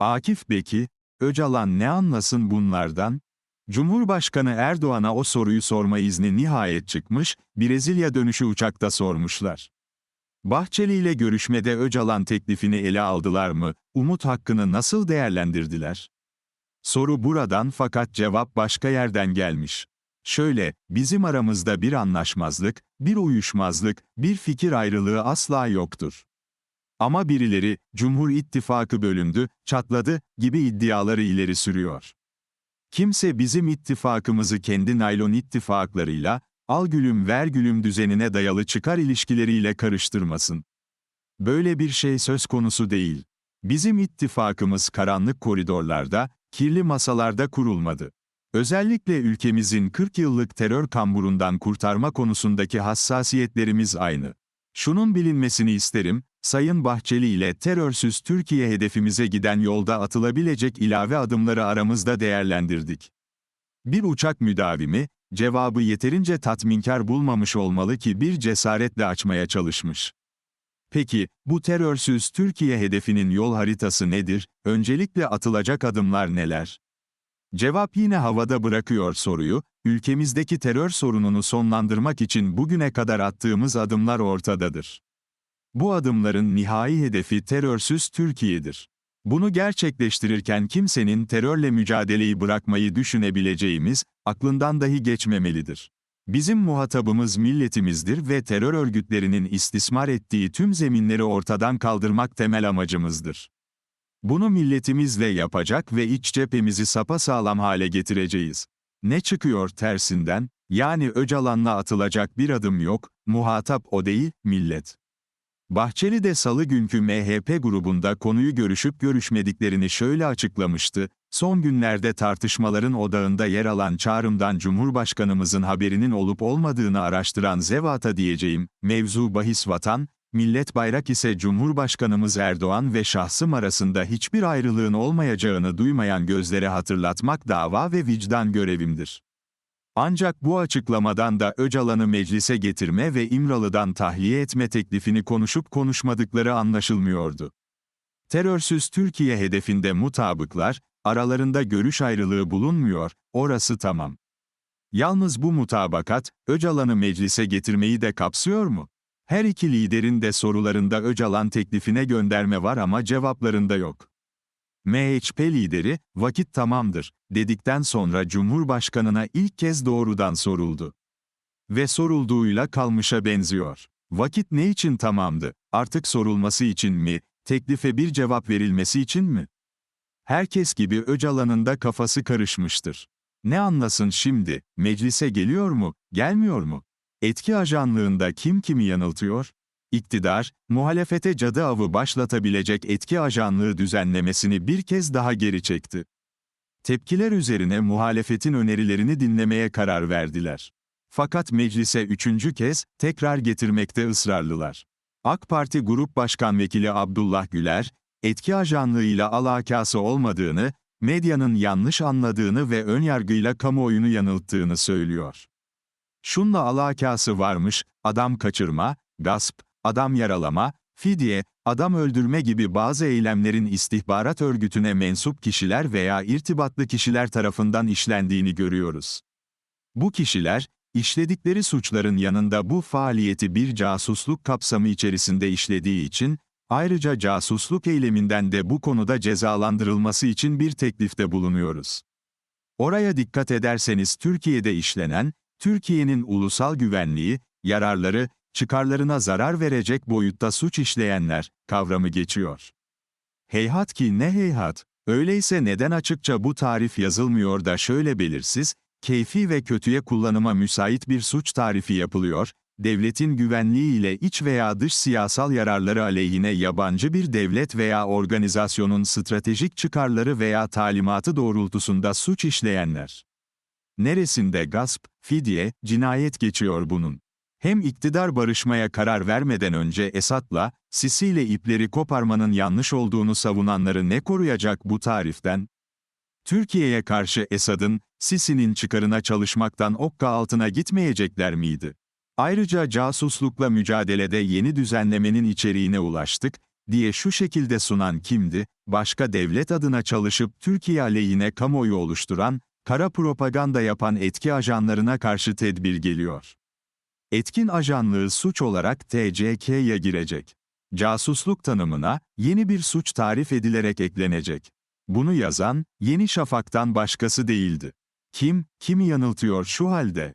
Akif Beki, Öcalan ne anlasın bunlardan? Cumhurbaşkanı Erdoğan'a o soruyu sorma izni nihayet çıkmış, Brezilya dönüşü uçakta sormuşlar. Bahçeli ile görüşmede Öcalan teklifini ele aldılar mı, umut hakkını nasıl değerlendirdiler? Soru buradan fakat cevap başka yerden gelmiş. Şöyle, bizim aramızda bir anlaşmazlık, bir uyuşmazlık, bir fikir ayrılığı asla yoktur. Ama birileri, Cumhur İttifakı bölündü, çatladı gibi iddiaları ileri sürüyor. Kimse bizim ittifakımızı kendi naylon ittifaklarıyla, al gülüm ver gülüm düzenine dayalı çıkar ilişkileriyle karıştırmasın. Böyle bir şey söz konusu değil. Bizim ittifakımız karanlık koridorlarda, kirli masalarda kurulmadı. Özellikle ülkemizin 40 yıllık terör kamburundan kurtarma konusundaki hassasiyetlerimiz aynı. Şunun bilinmesini isterim, Sayın Bahçeli ile terörsüz Türkiye hedefimize giden yolda atılabilecek ilave adımları aramızda değerlendirdik. Bir uçak müdavimi, cevabı yeterince tatminkar bulmamış olmalı ki bir cesaretle açmaya çalışmış. Peki, bu terörsüz Türkiye hedefinin yol haritası nedir, öncelikle atılacak adımlar neler? Cevap yine havada bırakıyor soruyu, ülkemizdeki terör sorununu sonlandırmak için bugüne kadar attığımız adımlar ortadadır. Bu adımların nihai hedefi terörsüz Türkiye'dir. Bunu gerçekleştirirken kimsenin terörle mücadeleyi bırakmayı düşünebileceğimiz, aklından dahi geçmemelidir. Bizim muhatabımız milletimizdir ve terör örgütlerinin istismar ettiği tüm zeminleri ortadan kaldırmak temel amacımızdır. Bunu milletimizle yapacak ve iç cephemizi sapasağlam hale getireceğiz. Ne çıkıyor tersinden? Yani Öcalan'la atılacak bir adım yok, muhatap o değil, millet. Bahçeli de salı günkü MHP grubunda konuyu görüşüp görüşmediklerini şöyle açıklamıştı, son günlerde tartışmaların odağında yer alan çağrımdan Cumhurbaşkanımızın haberinin olup olmadığını araştıran Zevat'a diyeceğim, mevzu bahis vatan, millet bayrak ise Cumhurbaşkanımız Erdoğan ve şahsım arasında hiçbir ayrılığın olmayacağını duymayan gözlere hatırlatmak dava ve vicdan görevimdir. Ancak bu açıklamadan da Öcalan'ı meclise getirme ve İmralı'dan tahliye etme teklifini konuşup konuşmadıkları anlaşılmıyordu. Terörsüz Türkiye hedefinde mutabıklar, aralarında görüş ayrılığı bulunmuyor, orası tamam. Yalnız bu mutabakat, Öcalan'ı meclise getirmeyi de kapsıyor mu? Her iki liderin de sorularında Öcalan teklifine gönderme var ama cevaplarında yok. MHP lideri, vakit tamamdır, dedikten sonra Cumhurbaşkanına ilk kez doğrudan soruldu. Ve sorulduğuyla kalmışa benziyor. Vakit ne için tamamdı? Artık sorulması için mi, teklife bir cevap verilmesi için mi? Herkes gibi Öcalan'ın da kafası karışmıştır. Ne anlasın şimdi, meclise geliyor mu, gelmiyor mu? Etki ajanlığında kim kimi yanıltıyor? İktidar, muhalefete cadı avı başlatabilecek etki ajanlığı düzenlemesini bir kez daha geri çekti. Tepkiler üzerine muhalefetin önerilerini dinlemeye karar verdiler. Fakat meclise üçüncü kez tekrar getirmekte ısrarlılar. AK Parti Grup Başkan Vekili Abdullah Güler, etki ajanlığıyla alakası olmadığını, medyanın yanlış anladığını ve önyargıyla kamuoyunu yanılttığını söylüyor. Şunla alakası varmış, adam kaçırma, gasp, adam yaralama, fidye, adam öldürme gibi bazı eylemlerin istihbarat örgütüne mensup kişiler veya irtibatlı kişiler tarafından işlendiğini görüyoruz. Bu kişiler, işledikleri suçların yanında bu faaliyeti bir casusluk kapsamı içerisinde işlediği için, ayrıca casusluk eyleminden de bu konuda cezalandırılması için bir teklifte bulunuyoruz. Oraya dikkat ederseniz Türkiye'de işlenen, Türkiye'nin ulusal güvenliği, yararları, çıkarlarına zarar verecek boyutta suç işleyenler kavramı geçiyor. Heyhat ki ne heyhat, öyleyse neden açıkça bu tarif yazılmıyor da şöyle belirsiz, keyfi ve kötüye kullanıma müsait bir suç tarifi yapılıyor, devletin güvenliği ile iç veya dış siyasal yararları aleyhine yabancı bir devlet veya organizasyonun stratejik çıkarları veya talimatı doğrultusunda suç işleyenler. Neresinde gasp, fidye, cinayet geçiyor bunun? Hem iktidar barışmaya karar vermeden önce Esad'la, Sisi ile ipleri koparmanın yanlış olduğunu savunanları ne koruyacak bu tariften? Türkiye'ye karşı Esad'ın, Sisi'nin çıkarına çalışmaktan okka altına gitmeyecekler miydi? Ayrıca casuslukla mücadelede yeni düzenlemenin içeriğine ulaştık, diye şu şekilde sunan kimdi? Başka devlet adına çalışıp Türkiye aleyhine kamuoyu oluşturan, kara propaganda yapan etki ajanlarına karşı tedbir geliyor. Etkin ajanlığı suç olarak TCK'ye girecek. Casusluk tanımına yeni bir suç tarif edilerek eklenecek. Bunu yazan Yeni Şafak'tan başkası değildi. Kim kimi yanıltıyor şu halde?